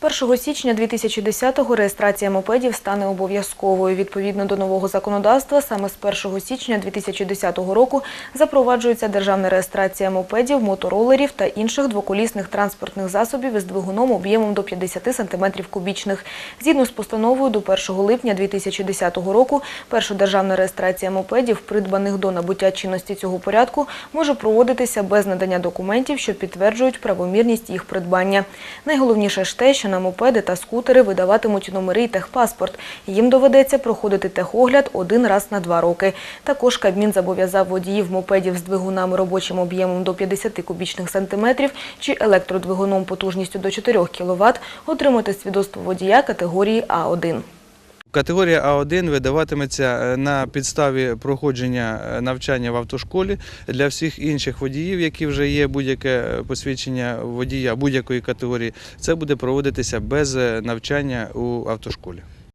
З 1 січня 2010-го реєстрація мопедів стане обов'язковою. Відповідно до нового законодавства, саме з 1 січня 2010 року запроваджується державна реєстрація мопедів, моторолерів та інших двоколісних транспортних засобів із двигуном об'ємом до 50 см кубічних. Згідно з постановою, до 1 липня 2010 року перша державна реєстрація мопедів, придбаних до набуття чинності цього порядку, може проводитися без надання документів, що підтверджують правомірність їх придбання. Найголовніше ж те, що на мопеди та скутери видаватимуть номери і техпаспорт. Їм доведеться проходити техогляд один раз на два роки. Також Кабмін зобов'язав водіїв мопедів з двигунами робочим об'ємом до 50 кубічних сантиметрів чи електродвигуном потужністю до 4 кВт отримати свідоцтво водія категорії А1. Категорія А1 видаватиметься е, на підставі проходження е, навчання в автошколі для всіх інших водіїв, які вже є будь-яке е, посвідчення водія будь-якої категорії. Це буде проводитися без навчання у автошколі.